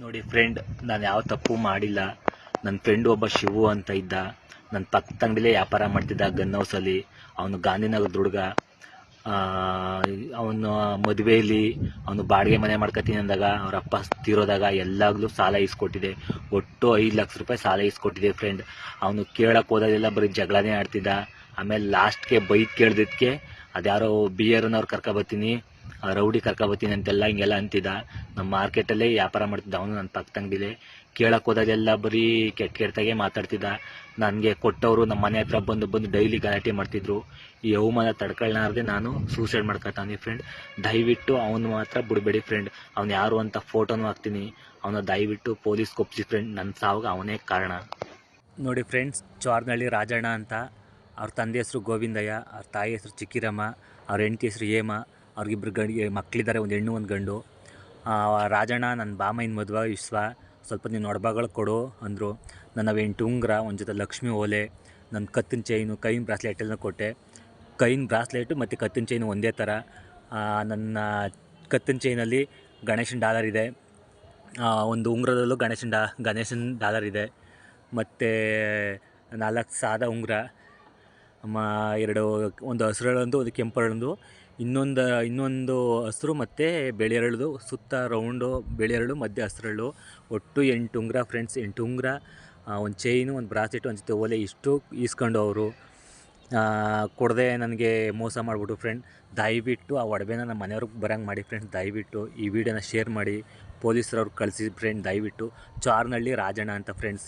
ನೋಡಿ ಫ್ರೆಂಡ್ ನಾನು ಯಾವ ತಪ್ಪು ಮಾಡಿಲ್ಲ. ನನ್ನ ಫ್ರೆಂಡ್ ಒಬ್ಬ ಶಿವು ಅಂತ ಇದ್ದ. ನನ್ನ ಪಕ್ಕದ ಅಂಗಡಿಲೇ ವ್ಯಾಪಾರ ಮಾಡ್ತಿದ್ದ ಗನ್ ಹೌಸಲ್ಲಿ ಅವನು ಗಾಂಧಿನಗರದ ಹುಡುಗ ಅವನು ಮದುವೆಯಲ್ಲಿ ಅವನು ಬಾಡಿಗೆ ಮನೆ ಮಾಡ್ಕೊತೀನಿ ಅಂದಾಗ ಅವ್ರ ಅಪ್ಪ ತೀರೋದಾಗ ಎಲ್ಲಾಗ್ಲೂ ಸಾಲ ಇಸ್ಕೊಟ್ಟಿದೆ ಒಟ್ಟು ಐದು ಲಕ್ಷ ರೂಪಾಯಿ ಸಾಲ ಇಸ್ಕೊಟ್ಟಿದೆ ಫ್ರೆಂಡ್ ಅವನು ಕೇಳಕ್ಕೆ ಹೋದಾಗೆಲ್ಲ ಬರೀ ಜಗಳನೇ ಆಡ್ತಿದ್ದ. ಆಮೇಲೆ ಲಾಸ್ಟ್ಗೆ ಬೈಕ್ ಕೇಳ್ದಿದ್ದಕ್ಕೆ ಅದ್ಯಾರೋ ಬಿಯರ್ನವ್ರು ಕರ್ಕೊಬತ್ತೀನಿ. ರೌಡಿ ಕರ್ಕೊಬತ್ತೀನಿ ಅಂತೆಲ್ಲ ಹಿಂಗೆಲ್ಲ ಅಂತಿದ್ದ. ನಮ್ಮ ಮಾರ್ಕೆಟಲ್ಲೇ ವ್ಯಾಪಾರ ಮಾಡ್ತಿದ್ದ ಅವನು, ನನ್ನ ಪಕ್ಕದ ಅಂಗಡಿಲೇ. ಕೇಳಕ್ಕೆ ಹೋದಾಗೆಲ್ಲ ಬರೀ ಕೆಟ್ಟ ಕೆಟ್ಟದಾಗೆ ಮಾತಾಡ್ತಿದ್ದ. ನನಗೆ ಕೊಟ್ಟವರು ನಮ್ಮ ಮನೆ ಹತ್ರ ಬಂದು ಬಂದು ಡೈಲಿ ಗಲಾಟೆ ಮಾಡ್ತಿದ್ರು. ಈ ಅವಮಾನ ತಡ್ಕೊಳ್ಳಾರ್ದೆ ನಾನು ಸೂಸೈಡ್ ಮಾಡ್ಕೊತಾನೆ ಫ್ರೆಂಡ್ ದಯವಿಟ್ಟು ಅವನು ಮಾತ್ರ ಬಿಡಬೇಡಿ ಫ್ರೆಂಡ್ ಅವ್ನು ಯಾರು ಅಂತ ಫೋಟೋನು ಹಾಕ್ತೀನಿ. ಅವನ ದಯವಿಟ್ಟು ಪೊಲೀಸ್ ಕೊಪ್ಸಿ ಫ್ರೆಂಡ್ ನನ್ನ ಸಾವಿಗೆ ಅವನೇ ಕಾರಣ. ನೋಡಿ ಫ್ರೆಂಡ್ಸ್ ಚಾರ್ನಳ್ಳಿ ರಾಜಣ್ಣ ಅಂತ. ಅವ್ರ ತಂದೆ ಹೆಸರು ಗೋವಿಂದಯ್ಯ, ಅವ್ರ ತಾಯಿ ಹೆಸರು ಚಿಕ್ಕಿರಮ್ಮ, ಅವ್ರ ಹೆಂಡತಿ ಹೆಸರು ಹೇಮ. ಅವ್ರಿಗಿಬ್ರು ಗಂಡಿಗೆ ಮಕ್ಕಳಿದ್ದಾರೆ ಒಂದು ಹೆಣ್ಣು, ಒಂದು ಗಂಡು. ರಾಜಣ್ಣ ನನ್ನ ಬಾಮೈನ ಮದುವೆ, ವಿಶ್ವ. ಸ್ವಲ್ಪ ನೀನು ಒಡಬಾಗಳು ಕೊಡು, ಅಂದರು. ನನ್ನ ಎಂಟು ಉಂಗುರ, ಒಂದು ಜೊತೆ ಲಕ್ಷ್ಮಿ ಓಲೆ ನನ್ನ ಕತ್ತಿನ ಚೈನು, ಕೈನ ಬ್ರಾಸ್ಲೆಟೆಲ್ಲ ಕೊಟ್ಟೆ. ಕೈನ ಬ್ರಾಸ್ಲೆಟು ಮತ್ತು ಕತ್ತಿನ ಚೈನು ಒಂದೇ ಥರ ನನ್ನ ಕತ್ತಿನ ಚೈನಲ್ಲಿ ಗಣೇಶನ ಡಾಲರ್ ಇದೆ. ಒಂದು ಉಂಗುರದಲ್ಲೂ ಗಣೇಶನ ಡಾ, ಗಣೇಶನ ಡಾಲರ್ ಇದೆ. ಮತ್ತು ನಾಲ್ಕು ಸಾದ ಉಂಗುರ. ಮ, ಎರಡು, ಒಂದು ಹಸಿರಳೊಂದು, ಒಂದು ಕೆಂಪರಳೊಂದು. ಇನ್ನೊಂದು ಇನ್ನೊಂದು ಹಸಿರು ಮತ್ತು ಬೆಳೆರಳ್ದು ಸುತ್ತ ರೌಂಡು ಬೆಳೆರಳು ಮಧ್ಯೆ ಹಸಿರಳು ಒಟ್ಟು ಎಂಟು ಉಂಗುರ ಫ್ರೆಂಡ್ಸ್ ಎಂಟು ಉಂಗುರ. ಒಂದು ಚೈನು ಒಂದು ಬ್ರಾಸ್ಲೆಟ್ ಒಂದು ಜೊತೆ ಓಲೆ ಇಷ್ಟು ಈಸ್ಕೊಂಡು ಅವರು. ಕೊಡದೆ ನನಗೆ ಮೋಸ ಮಾಡಿಬಿಟ್ಟು ಫ್ರೆಂಡ್ ದಯವಿಟ್ಟು ಆ ಒಡವೆನ ನಮ್ಮ ಮನೆಯವ್ರಿಗೆ ಬರೋಂಗೆ ಮಾಡಿ ಫ್ರೆಂಡ್ಸ್ ದಯವಿಟ್ಟು ಈ ವಿಡಿಯೋನ ಶೇರ್ ಮಾಡಿ. ಪೊಲೀಸರವ್ರಿಗೆ ಕಳಿಸಿ ಫ್ರೆಂಡ್ ದಯವಿಟ್ಟು. ಚಾರ್ನಳ್ಳಿ ರಾಜಣ್ಣ ಅಂತ ಫ್ರೆಂಡ್ಸ್